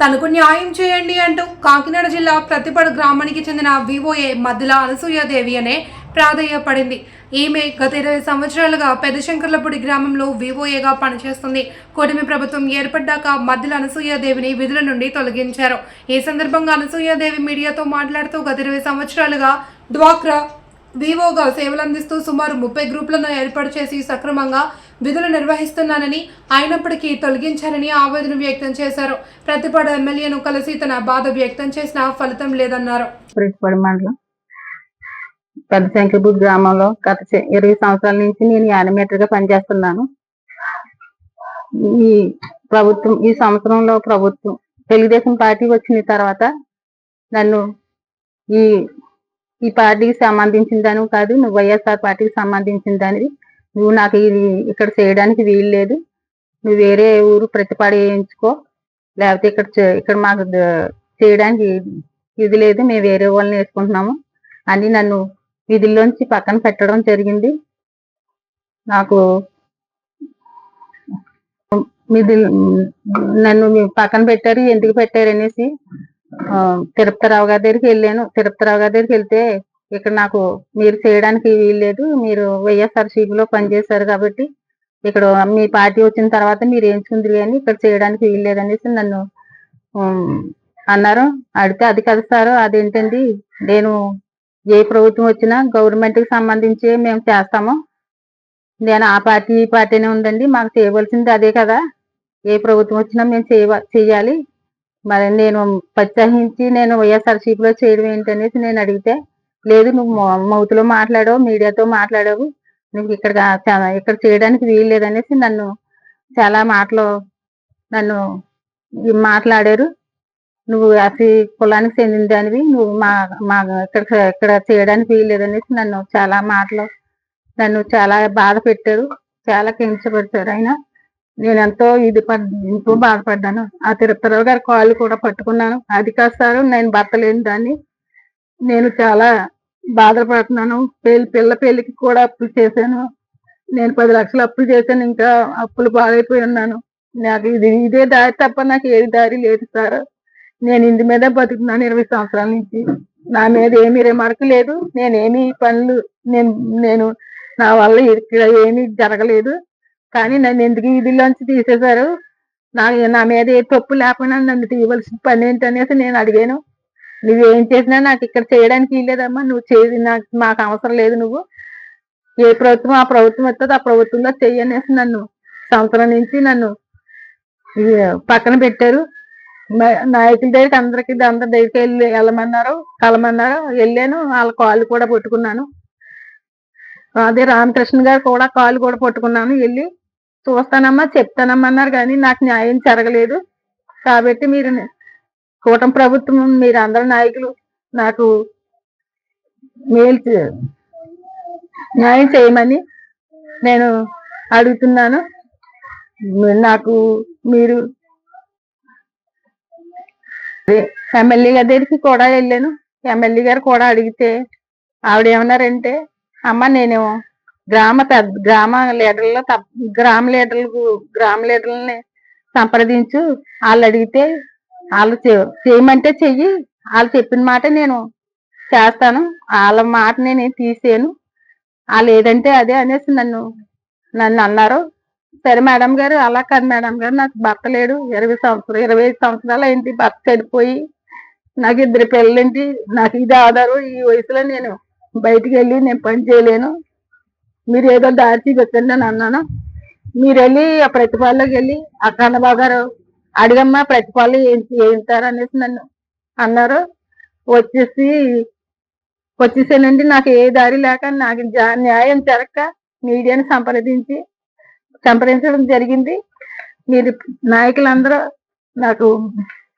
తనకు న్యాయం చేయండి అంటూ కాకినాడ జిల్లా ప్రతిపడు గ్రామానికి చెందిన వివోఏ మద్దుల అనసూయాదేవి అనే ప్రాధేయపడింది. ఈమె గత ఇరవై సంవత్సరాలుగా పెద్దశంకర్లపూడి గ్రామంలో వివోఏగా పనిచేస్తుంది. కూటమి ప్రభుత్వం ఏర్పడ్డాక మద్దుల అనసూయాదేవిని విధుల నుండి తొలగించారు. ఈ సందర్భంగా అనసూయాదేవి మీడియాతో మాట్లాడుతూ గత ఇరవై సంవత్సరాలుగా డ్వాక్రా వివోగా సేవలందిస్తూ సుమారు ముప్పై గ్రూపులను ఏర్పాటు చేసి సక్రమంగా విధులు నిర్వహిస్తున్నానని అయినప్పటికీ తొలగించారని ఆవేదన వ్యక్తం చేశారు. ప్రతిపాడు ఎమ్మెల్యేను కలిసి తన బాధ వ్యక్తం చేసిన ఫలితం లేదన్నారు. మండలం పెద్ద శంకర్పూర్ గ్రామంలో గత ఇరవై సంవత్సరాల నుంచి నేను యానిమేటర్గా పనిచేస్తున్నాను. ఈ ప్రభుత్వం ఈ సంవత్సరంలో ప్రభుత్వం తెలుగుదేశం పార్టీ వచ్చిన తర్వాత నన్ను ఈ ఈ పార్టీకి సంబంధించిన దాని కాదు నువ్వు వైఎస్ఆర్ పార్టీకి సంబంధించిన దానివి నువ్వు నాకు ఇది ఇక్కడ చేయడానికి వీలు లేదు. నువ్వు వేరే ఊరు ప్రతిపాడు వేయించుకో లేకపోతే ఇక్కడ ఇక్కడ మాకు చేయడానికి ఇది లేదు. మేము వేరే వాళ్ళని వేసుకుంటున్నాము. అని నన్ను విధుల్లోంచి పక్కన పెట్టడం జరిగింది. నాకు విధులు నన్ను పక్కన పెట్టారు. ఎందుకు పెట్టారు అనేసి తిరుపతిరావు గారి దగ్గరికి వెళ్ళాను. తిరుపతిరావు గారి దగ్గరికి వెళ్తే ఇక్కడ నాకు మీరు చేయడానికి వీల్లేదు మీరు వైఎస్ఆర్ పని పనిచేశారు కాబట్టి ఇక్కడ మీ పార్టీ వచ్చిన తర్వాత మీరు ఎంచుకుందరు కానీ ఇక్కడ చేయడానికి వీల్లేదు అనేసి నన్ను అన్నారు. అడిగితే అది కదా సార్ అదేంటండి? నేను ఏ ప్రభుత్వం వచ్చినా గవర్నమెంట్కి సంబంధించి మేము చేస్తాము. నేను ఆ పార్టీ ఈ పార్టీనే ఉందండి మాకు చేయవలసింది అదే కదా. ఏ ప్రభుత్వం వచ్చినా మేము చేయ చేయాలి. మరి నేను ప్రోత్సహించి నేను వైఎస్ఆర్సీపీలో చేయడం ఏంటనేసి నేను అడిగితే లేదు నువ్వు మౌతులో మాట్లాడావు మీడియాతో మాట్లాడావు. నువ్వు ఇక్కడ ఇక్కడ చేయడానికి వీలు లేదనేసి నన్ను చాలా మాటలు నన్ను మాట్లాడారు. నువ్వు అసి కులానికి చెందిన దానివి నువ్వు మా మా ఇక్కడ ఇక్కడ చేయడానికి వీలు లేదనేసి నన్ను చాలా మాటలు నన్ను చాలా బాధ పెట్టారు చాలా కించపరిచారు. ఆయన నేను ఎంతో ఇది పడ్ ఎంతో బాధపడ్డాను. ఆ తిరుపతిరావు గారి కాళ్ళు కూడా పట్టుకున్నాను. అది కాస్తారు నేను భర్త లేని దాన్ని నేను చాలా బాధపడుతున్నాను. పెళ్ళి పిల్ల పెళ్ళికి కూడా అప్పులు చేశాను. నేను పది లక్షలు అప్పులు చేశాను. ఇంకా అప్పులు బాగైపోయి ఉన్నాను. నాకు ఇది ఇదే దారి తప్ప నాకు ఏది దారి లేదు సార్. నేను ఇంటి మీద బతుకుతున్నాను ఇరవై సంవత్సరాల నుంచి. నా మీద ఏమీ రిమార్క్ లేదు. నేనేమి పనులు నేను నేను నా వల్ల ఇక్కడ ఏమీ జరగలేదు. కానీ నన్ను ఎందుకు ఇదిలోంచి తీసేశారు? నా నా మీద ఏ తప్పు లేకుండా నన్ను తీయవలసిన పని ఏంటనేసి నేను అడిగాను. నువ్వేం చేసినా నాకు ఇక్కడ చేయడానికి వీల్లేదమ్మా నువ్వు చేసి నాకు మాకు అవసరం లేదు నువ్వు. ఏ ప్రభుత్వం ఆ ప్రభుత్వం వస్తుంది ఆ ప్రభుత్వంలో చెయ్యనేసి నన్ను సంవత్సరం నుంచి నన్ను పక్కన పెట్టారు. నాయకుల దగ్గరికి అందరికి అందరి దగ్గరికి వెళ్ళి వెళ్ళమన్నారు కలమన్నారు. వెళ్ళాను వాళ్ళ కాళ్ళు కూడా పట్టుకున్నాను. అదే రామకృష్ణ గారు కూడా కాళ్ళు కూడా పట్టుకున్నాను. వెళ్ళి చూస్తానమ్మా చెప్తానమ్మా అన్నారు కానీ నాకు న్యాయం జరగలేదు. కాబట్టి మీరు కూటమి ప్రభుత్వం మీరు అందరు నాయకులు నాకు మేలు చే- న్యాయం చేయమని నేను అడుగుతున్నాను. నాకు మీరు ఎమ్మెల్యే దగ్గరికి కూడా వెళ్ళాను. ఎమ్మెల్యే గారు కూడా అడిగితే ఆవిడ ఏమన్నారంటే అమ్మ నేను గ్రామ పెద్ద గ్రామ లీడర్లో తప్ప- గ్రామ లీడర్లకు గ్రామ లీడర్లని సంప్రదించు. వాళ్ళు అడిగితే వాళ్ళు చేయమంటే చెయ్యి. వాళ్ళు చెప్పిన మాట నేను చేస్తాను. వాళ్ళ మాట నేను తీసాను. వాళ్ళు ఏదంటే అదే అనేసి నన్ను నన్ను అన్నారు. సరే మేడం గారు అలా కాదు మేడం గారు నాకు భర్త లేడు. ఇరవై సంవత్సరాలు ఇరవై ఐదు సంవత్సరాలు అయింది. భర్త చనిపోయి నాకు ఇద్దరు పిల్లలేంటి. నాకు ఇది ఆధారం. ఈ వయసులో నేను బయటికి వెళ్ళి నేను పని చేయలేను. మీరు ఏదో దారి చూపించండి అని అన్నాను. మీరు వెళ్ళి ఆ ప్రతిపాలలోకి వెళ్ళి ఆ కన్నబాబు గారు అడిగమ్మా ప్రతిపాలు ఏం ఏంటారు అనేసి నన్ను అన్నారు. వచ్చేసి వచ్చేసానండి నాకు ఏ దారి లేక నాకు జా- న్యాయం జరగక మీడియాని సంప్రదించి సంప్రదించడం జరిగింది. మీరు నాయకులందరూ నాకు